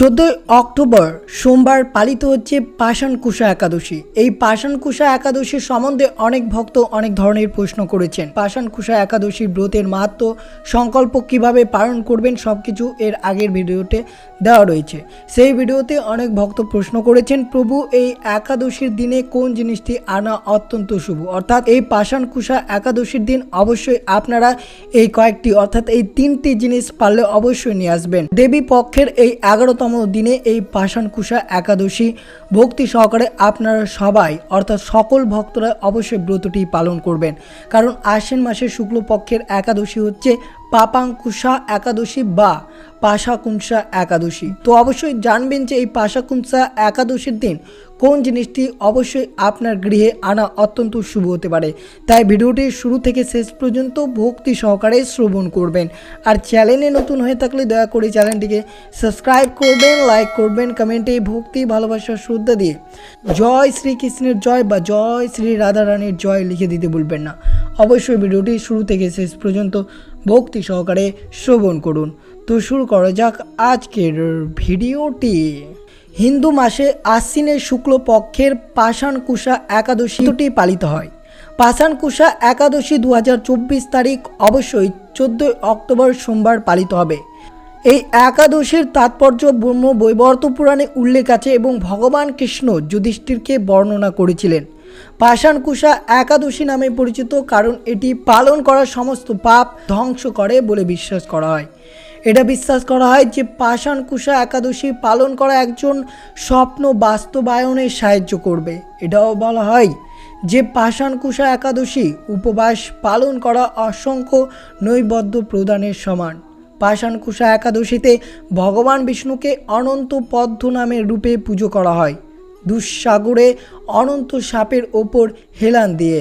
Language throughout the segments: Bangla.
চোদ্দোই অক্টোবর সোমবার পালিত হচ্ছে পাষাণকুশা একাদশী। এই পাষাণকুশা একাদশীর সম্বন্ধে অনেক ভক্ত অনেক ধরনের প্রশ্ন করেছেন। পাষাণকুশা একাদশীর ব্রতের মাহাত্ম, সংকল্প কীভাবে পালন করবেন সব কিছু এর আগের ভিডিওতে দেওয়া রয়েছে। সেই ভিডিওতে অনেক ভক্ত প্রশ্ন করেছেন, প্রভু, এই একাদশীর দিনে কোন জিনিসটি আনা অত্যন্ত শুভ? অর্থাৎ এই পাষাণকুশা একাদশীর দিন অবশ্যই আপনারা এই কয়েকটি, অর্থাৎ এই তিনটি জিনিস পারলে অবশ্যই নিয়ে আসবেন। দেবী পক্ষের এই এগারোতম দিনে এই পাষাণকুষা একাদশী ভক্তি সহকারে আপনারা সবাই, অর্থাৎ সকল ভক্তরা অবশ্যই ব্রতটি পালন করবেন। কারণ আশ্বিন মাসের শুক্লপক্ষের একাদশী হচ্ছে পাপাঙ্কুষা একাদশী বা পাশাকুংসা একাদশী। তো অবশ্যই জানবেন যে এই পাশাকুংসা একাদশীর দিন কোন জিনিসটি অবশ্যই আপনার গৃহে আনা অত্যন্ত শুভ হতে পারে। তাই ভিডিওটি শুরু থেকে শেষ পর্যন্ত ভক্তি সহকারে শ্রবণ করবেন। আর চ্যানেলে নতুন হয়ে থাকলে দয়া করে চ্যানেলটিকে সাবস্ক্রাইব করবেন, লাইক করবেন, কমেন্টে ভক্তি, ভালোবাসা, শ্রদ্ধা দিয়ে জয় শ্রীকৃষ্ণের জয় বা জয় শ্রী রাধারানীর জয় লিখে দিতে ভুলবেন না। অবশ্যই ভিডিওটি শুরু থেকে শেষ পর্যন্ত ভক্তি সহকারে শ্রবণ করুন। তো শুরু করা যাক আজকের ভিডিওটি। হিন্দু মাসে আশ্বিনের শুক্লপক্ষের পাষাণকুশা একাদশীটি পালিত হয়। পাষাণকুশা একাদশী দু হাজার চব্বিশ তারিখ অবশ্যই চোদ্দোই অক্টোবর সোমবার পালিত হবে। এই একাদশীর তাৎপর্য ব্রহ্ম বৈবর্ত পুরাণে উল্লেখ আছে এবং ভগবান কৃষ্ণ যুধিষ্ঠিরকে বর্ণনা করেছিলেন। পাষাণকুশা একাদশী নামে পরিচিত কারণ এটি পালন করা সমস্ত পাপ ধ্বংস করে বলে বিশ্বাস করা হয়। এটা বিশ্বাস করা হয় যে পাষাণকুশা একাদশী পালন করা একজন স্বপ্ন বাস্তবায়নে সাহায্য করবে। এটাও বলা হয় যে পাষাণকুশা একাদশী উপবাস পালন করা অসংখ্য নৈবদ্য প্রদানের সমান। পাষাণকুশা একাদশীতে ভগবান বিষ্ণুকে অনন্ত পদ্ম নামের রূপে পুজো করা হয়। দুঃসাগরে অনন্ত সাপের ওপর হেলান দিয়ে।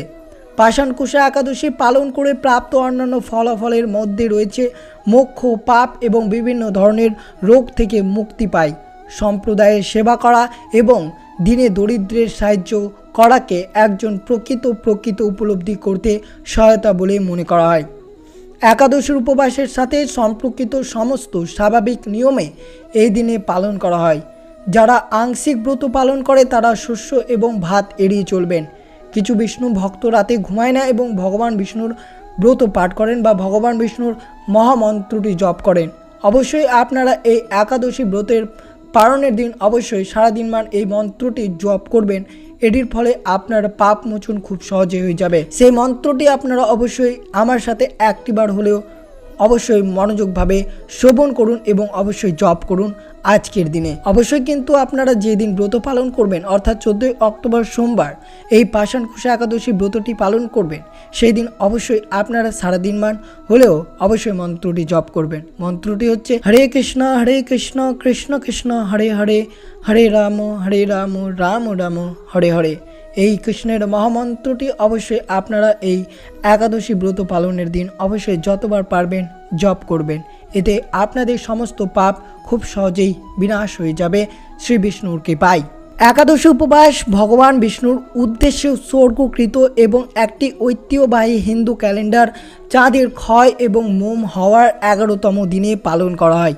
পাষাণকুশা একাদশী পালন করে প্রাপ্ত অন্যান্য ফলাফলের মধ্যে রয়েছে মোক্ষ, পাপ এবং বিভিন্ন ধরনের রোগ থেকে মুক্তি পায়। সম্প্রদায়ের সেবা করা এবং দিনে দরিদ্রের সাহায্য করাকে একজন প্রকৃত প্রকৃত উপলব্ধি করতে সহায়তা বলে মনে করা হয়। একাদশীর উপবাসের সাথে সম্পর্কিত সমস্ত স্বাভাবিক নিয়মে এই দিনে পালন করা হয়। যারা আংশিক ব্রত পালন করে তারা শস্য এবং ভাত এড়িয়ে চলবেন। কিছু বিষ্ণু ভক্ত রাতে ঘুমায় না এবং ভগবান বিষ্ণুর ব্রত পাঠ করেন বা ভগবান বিষ্ণুর মহামন্ত্রটি জপ করেন। অবশ্যই আপনারা এই একাদশী ব্রতের পালনের দিন অবশ্যই সারাদিন মান এই মন্ত্রটি জপ করবেন। এটির ফলে আপনার পাপ মোচন খুব সহজে হয়ে যাবে। সেই মন্ত্রটি আপনারা অবশ্যই আমার সাথে একটিবার হলেও অবশ্যই মনোযোগভাবে শ্রবণ করুন এবং অবশ্যই জপ করুন আজকের দিনে। অবশ্যই কিন্তু আপনারা যেদিন ব্রত পালন করবেন, অর্থাৎ চোদ্দোই অক্টোবর সোমবার, এই পাষাণকুশা একাদশী ব্রতটি পালন করবেন সেই দিন অবশ্যই আপনারা সারাদিন মান হলেও অবশ্যই মন্ত্রটি জপ করবেন। মন্ত্রটি হচ্ছে, হরে কৃষ্ণ হরে কৃষ্ণ কৃষ্ণ কৃষ্ণ, হরে হরে হরে রাম হরে রাম রাম রাম, হরে হরে। এই কৃষ্ণের মহামন্ত্রটি অবশ্যই আপনারা এই একাদশী ব্রত পালনের দিন অবশ্যই যতবার পারবেন জপ করবেন। এতে আপনাদের সমস্ত পাপ খুব সহজেই বিনাশ হয়ে যাবে। শ্রী বিষ্ণুর কৃপায়। একাদশী উপবাস ভগবান বিষ্ণুর উদ্দেশ্যে উৎসর্গকৃত এবং একটি ঐতিহ্যবাহী হিন্দু ক্যালেন্ডার চাঁদের ক্ষয় এবং মোম হওয়ার এগারোতম দিনে পালন করা হয়।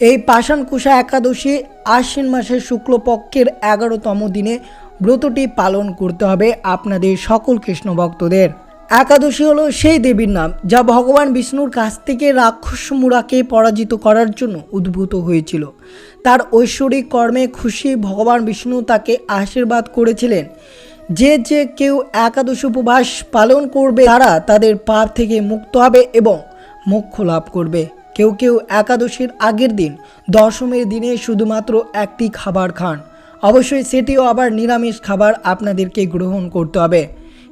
এই পাষাণকুশা একাদশী আশ্বিন মাসের শুক্লপক্ষের এগারোতম দিনে ব্রতটি পালন করতে হবে আপনাদের সকল কৃষ্ণ ভক্তদের। একাদশী হলো সেই দেবীর নাম, যা ভগবান বিষ্ণুর কাছ থেকে রাক্ষস মুরাকে পরাজিত করার জন্য উদ্ভূত হয়েছিল। তার ঐশ্বরিক কর্মে খুশি ভগবান বিষ্ণু তাকে আশীর্বাদ করেছিলেন। যে যে কেউ একাদশ উপবাস পালন করবে, তারা তাদের পাপ থেকে মুক্ত হবে এবং মোক্ষ লাভ করবে। কেউ কেউ একাদশীর আগের দিন দশমীর দিনে শুধুমাত্র একটি খাবার খান। অবশ্যই সেটিও আবার নিরামিষ খাবার আপনাদেরকে গ্রহণ করতে হবে।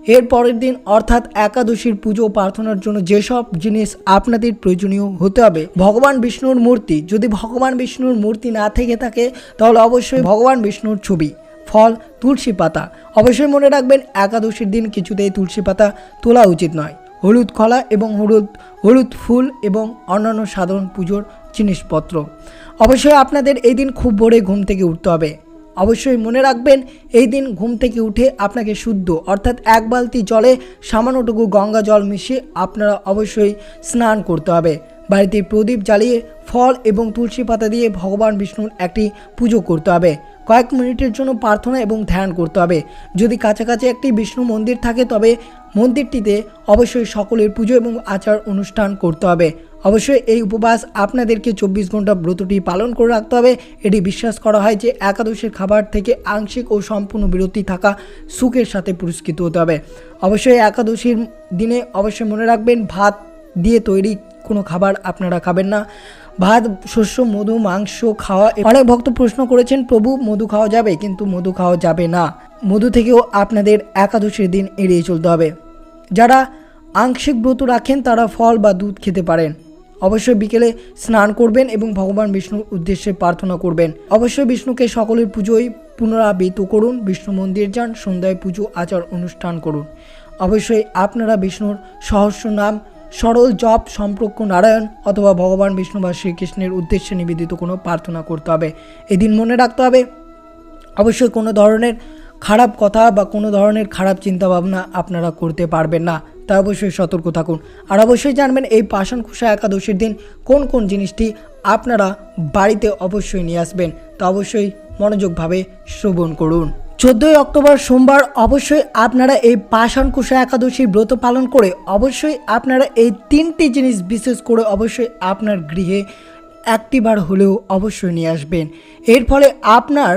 এর পরের দিন অর্থাৎ একাদশীর পুজো প্রার্থনার জন্য যেসব জিনিস আপনাদের প্রয়োজনীয় হতে হবে, ভগবান বিষ্ণুর মূর্তি। যদি ভগবান বিষ্ণুর মূর্তি না থেকে থাকে, তাহলে অবশ্যই ভগবান বিষ্ণুর ছবি, ফল, তুলসী পাতা। অবশ্যই মনে রাখবেন, একাদশীর দিন কিছুতেই তুলসী পাতা তোলা উচিত নয়। হলুদ কলা এবং হলুদ হলুদ ফুল এবং অন্যান্য সাধারণ পুজোর জিনিসপত্র। অবশ্যই আপনাদের এই দিন খুব ভোরে ঘুম থেকে উঠতে হবে। অবশ্যই মনে রাখবেন, এই দিন ঘুম থেকে উঠে আপনাকে শুদ্ধ, অর্থাৎ এক বালতি জলে সামান্যটুকু গঙ্গা জল মিশিয়ে আপনারা অবশ্যই স্নান করতে হবে। বাড়িতে প্রদীপ জ্বালিয়ে ফল এবং তুলসী পাতা দিয়ে ভগবান বিষ্ণুর একটি পুজো করতে হবে। কয়েক মিনিটের জন্য প্রার্থনা এবং ধ্যান করতে হবে। যদি কাছাকাছি একটি বিষ্ণু মন্দির থাকে, তবে মন্দিরটিতে অবশ্যই সকলের পুজো এবং আচার অনুষ্ঠান করতে হবে। অবশ্যই এই উপবাস আপনাদেরকে চব্বিশ ঘণ্টা ব্রতটি পালন করে রাখতে হবে। এটি বিশ্বাস করা হয় যে একাদশের খাবার থেকে আংশিক ও সম্পূর্ণ বিরতি থাকা সুখের সাথে পুরস্কৃত হতে হবে। অবশ্যই একাদশীর দিনে অবশ্যই মনে রাখবেন, ভাত দিয়ে তৈরি কোনো খাবার আপনারা খাবেন না। ভাত, শস্য, মধু, মাংস খাওয়া অনেক ভক্ত প্রশ্ন করেছেন, প্রভু, মধু খাওয়া যাবে? কিন্তু মধু খাওয়া যাবে না। মধু থেকেও আপনাদের একাদশীর দিন এড়িয়ে চলতে হবে। যারা আংশিক ব্রত রাখেন, তারা ফল বা দুধ খেতে পারেন। অবশ্যই বিকেলে স্নান করবেন এবং ভগবান বিষ্ণুর উদ্দেশ্যে প্রার্থনা করবেন। অবশ্যই বিষ্ণুকে সকলের পুজোয় পুনরাবৃত করুন, বিষ্ণু মন্দির যান, সন্ধ্যায় পুজো, আচার অনুষ্ঠান করুন। অবশ্যই আপনারা বিষ্ণুর সহস্র নাম সরল জপ, সম্পর্ক, নারায়ণ অথবা ভগবান বিষ্ণু বা শ্রীকৃষ্ণের উদ্দেশ্যে নিবেদিত কোনো প্রার্থনা করতে হবে। এদিন মনে রাখতে হবে, অবশ্যই কোনো ধরনের খারাপ কথা বা কোনো ধরনের খারাপ চিন্তাভাবনা আপনারা করতে পারবেন না। তা অবশ্যই সতর্ক থাকুন। আর অবশ্যই জানবেন, এই পাষাণ কুষা একাদশীর দিন কোন কোন জিনিসটি আপনারা বাড়িতে অবশ্যই নিয়ে আসবেন। তা অবশ্যই মনোযোগভাবে শ্রবণ করুন। চোদ্দোই অক্টোবর সোমবার অবশ্যই আপনারা এই পাষাণ কুষা একাদশীর ব্রত পালন করে অবশ্যই আপনারা এই তিনটি জিনিস বিশেষ করে অবশ্যই আপনার গৃহে একটিবার হলেও অবশ্যই নিয়ে আসবেন। এর ফলে আপনার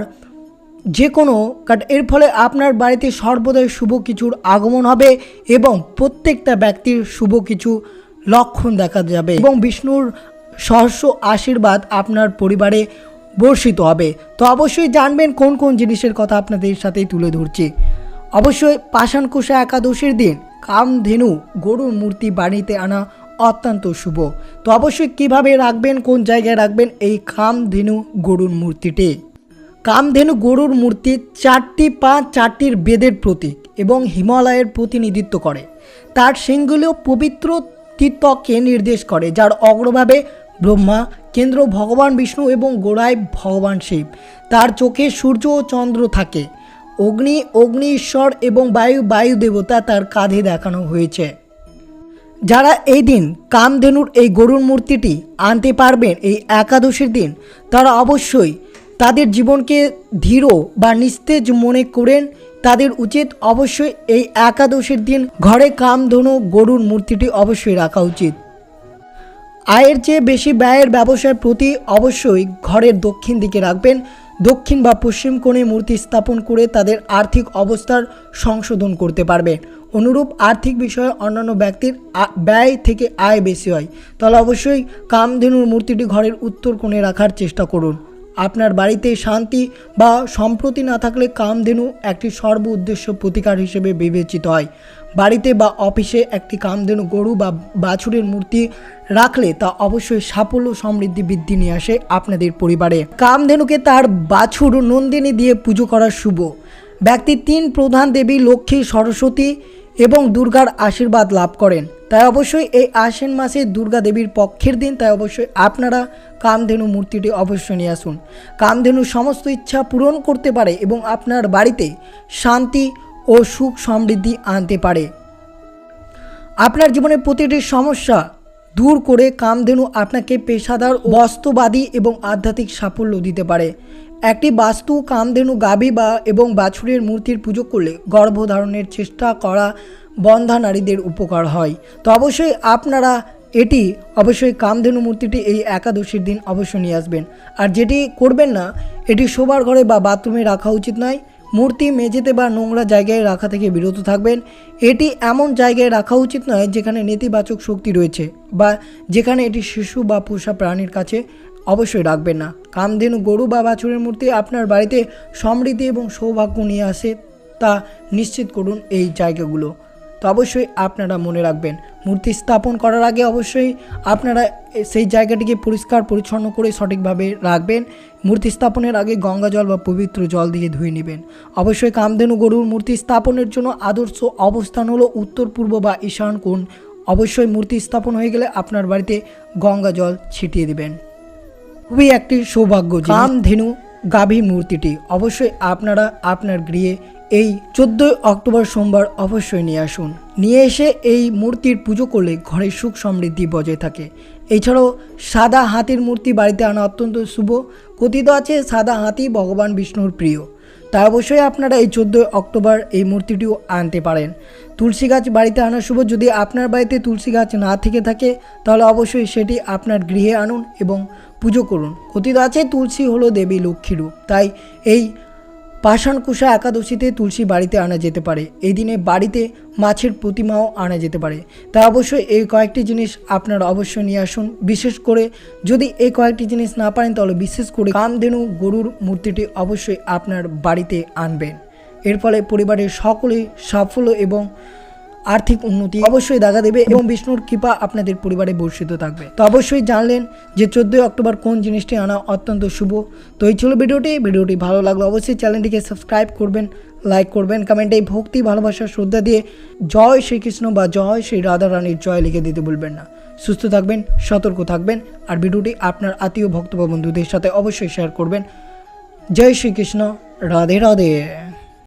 যে কোনো কাট, এর ফলে আপনার বাড়িতে সর্বদাই শুভ কিছুর আগমন হবে এবং প্রত্যেকটা ব্যক্তির শুভ কিছু লক্ষণ দেখা যাবে। এবং বিষ্ণুর সহস্র আশীর্বাদ আপনার পরিবারে বর্ষিত হবে। তো অবশ্যই জানবেন কোন কোন জিনিসের কথা আপনাদের সাথেই তুলে ধরছি। অবশ্যই পাষাণকুষা একাদশীর দিন কামধেনু গরুর মূর্তি বাড়িতে আনা অত্যন্ত শুভ। তো অবশ্যই কীভাবে রাখবেন, কোন জায়গায় রাখবেন এই কামধেনু গরুর মূর্তিটি? কামধেনু গরুর মূর্তি চারটি পা চারটির বেদের প্রতীক এবং হিমালয়ের প্রতিনিধিত্ব করে। তার সিংগুলো পবিত্র তীর্থকে নির্দেশ করে, যার অগ্রভাবে ব্রহ্মা কেন্দ্র ভগবান বিষ্ণু এবং গোড়ায় ভগবান শিব। তার চোখে সূর্য ও চন্দ্র থাকে। অগ্নি অগ্নি ঈশ্বর এবং বায়ু বায়ু দেবতা তার কাঁধে দেখানো হয়েছে। যারা এই দিন কামধেনুর এই গরুর মূর্তিটি আনতে পারবেন এই একাদশীর দিন, তারা অবশ্যই তাদের জীবনকে ধীর বা নিস্তেজ মনে করেন। তাদের উচিত অবশ্যই এই একাদশীর দিন ঘরে কামধনু গরুর মূর্তিটি অবশ্যই রাখা উচিত। আয়ের চেয়ে বেশি ব্যয়ের ব্যবসার প্রতি অবশ্যই ঘরের দক্ষিণ দিকে রাখবেন। দক্ষিণ বা পশ্চিম কোণে মূর্তি স্থাপন করে তাদের আর্থিক অবস্থার সংশোধন করতে পারবে। অনুরূপ আর্থিক বিষয়ে অন্যান্য ব্যক্তির ব্যয় থেকে আয় বেশি হয়। তাহলে অবশ্যই কামধেনুর মূর্তিটি ঘরের উত্তর কোণে রাখার চেষ্টা করুন। আপনার বাড়িতে শান্তি বা সম্প্রতি না থাকলে কামধেনু একটি সর্ব উদ্দেশ্য প্রতিকার হিসেবে বিবেচিত হয়। বাড়িতে বা অফিসে একটি কামধেনু গরু বা বাছুরের মূর্তি রাখলে তা অবশ্যই সাফল্য সমৃদ্ধি বৃদ্ধি নিয়ে আসে আপনাদের পরিবারে। কামধেনুকে তার বাছুর নন্দিনী দিয়ে পুজো করা শুভ। ব্যক্তি তিন প্রধান দেবী লক্ষ্মী, সরস্বতী এবং দুর্গার আশীর্বাদ লাভ করেন। তাই অবশ্যই এই আশ্বিন মাসে দুর্গা দেবীর পক্ষের দিন, তাই অবশ্যই আপনারা কামধেনু মূর্তিটি অবশ্যই নিয়ে আসুন। কামধেনু সমস্ত ইচ্ছা পূরণ করতে পারে এবং আপনার বাড়িতে শান্তি ও সুখ সমৃদ্ধি আনতে পারে। আপনার জীবনের প্রতিটি সমস্যা দূর করে কামধেনু আপনাকে পেশাদার, বাস্তবাদী এবং আধ্যাত্মিক সাফল্য দিতে পারে। একটি বাস্তু কামধেনু গাভী বা এবং বাছুরের মূর্তির পুজো করলে গর্ভধারণের চেষ্টা করা বন্ধা নারীদের উপকার হয়। তো অবশ্যই আপনারা এটি, অবশ্যই কামধেনু মূর্তিটি এই একাদশীর দিন অবশ্যই নিয়ে আসবেন। আর যেটি করবেন না, এটি শোবার ঘরে বা বাথরুমে রাখা উচিত নয়। মূর্তি, মেঝেতে বা নোংরা জায়গায় রাখা থেকে বিরত থাকবেন। এটি এমন জায়গায় রাখা উচিত নয় যেখানে নেতিবাচক শক্তি রয়েছে বা যেখানে এটি শিশু বা পোষা প্রাণীর কাছে অবশ্যই রাখবেন না। কামধেনু গরু বা বাছুরের মূর্তি আপনার বাড়িতে সমৃদ্ধি এবং সৌভাগ্য নিয়ে আসে তা নিশ্চিত করুন এই জায়গাগুলো। তো অবশ্যই আপনারা মনে রাখবেন। মূর্তি স্থাপন করার আগে অবশ্যই আপনারা সেই জায়গাটিকে পরিষ্কার পরিচ্ছন্ন করে সঠিকভাবে রাখবেন। মূর্তি স্থাপনের আগে গঙ্গা জল বা পবিত্র জল দিয়ে ধুয়ে নেবেন। অবশ্যই কামধেনু গরুর মূর্তি স্থাপনের জন্য আদর্শ অবস্থান হলো উত্তর পূর্ব বা ঈশান কোণ। অবশ্যই মূর্তি স্থাপন হয়ে গেলে আপনার বাড়িতে গঙ্গা জল ছিটিয়ে দেবেন। খুবই একটি সৌভাগ্য কামধেনু গাভীর মূর্তিটি। অবশ্যই আপনারা আপনার গৃহে এই চোদ্দই অক্টোবর সোমবার অবশ্যই নিয়ে আসুন। নিয়ে এসে এই মূর্তির পুজো করলে ঘরে সুখ সমৃদ্ধি বজায় থাকে। এছাড়াও সাদা হাতির মূর্তি বাড়িতে আনা অত্যন্ত শুভ। কথিত আছে, সাদা হাতি ভগবান বিষ্ণুর প্রিয়। তাই অবশ্যই আপনারা এই চোদ্দোই অক্টোবর এই মূর্তিটিও আনতে পারেন। তুলসী গাছ বাড়িতে আনা শুভ। যদি আপনার বাড়িতে তুলসী গাছ না থেকে থাকে, তাহলে অবশ্যই সেটি আপনার গৃহে আনুন এবং পুজো করুন। কথিত আছে, তুলসী হলো দেবী লক্ষ্মী রূপ। তাই এই পাষাণকুশা একাদশীতে তুলসী বাড়িতে আনা যেতে পারে। এই দিনে বাড়িতে মাছের প্রতিমাও আনা যেতে পারে। তা অবশ্যই এই কয়েকটি জিনিস আপনারা অবশ্যই নিয়ে আসুন। বিশেষ করে যদি এই কয়েকটি জিনিস না পারেন, তাহলে বিশেষ করে কামধেনু গরুর মূর্তিটি অবশ্যই আপনার বাড়িতে আনবেন। এর ফলে পরিবারের সকলেই সাফল্য এবং আর্থিক উন্নতি অবশ্যই দেখা দেবে এবং বিষ্ণুর কৃপা আপনাদের পরিবারে বর্ষিত থাকবে। তো অবশ্যই জানলেন যে চোদ্দোই অক্টোবর কোন জিনিসটি আনা অত্যন্ত শুভ। তো এই ছিল ভিডিওটি। ভিডিওটি ভালো লাগল অবশ্যই চ্যানেলটিকে সাবস্ক্রাইব করবেন, লাইক করবেন, কমেন্টে ভক্তি, ভালোবাসা, শ্রদ্ধা দিয়ে জয় শ্রীকৃষ্ণ বা জয় শ্রী রাধা রানীর জয় লিখে দিতে ভুলবেন না। সুস্থ থাকবেন, সতর্ক থাকবেন আর ভিডিওটি আপনার আত্মীয় ভক্ত বা বন্ধুদের সাথে অবশ্যই শেয়ার করবেন। জয় শ্রীকৃষ্ণ, রাধে রাধে।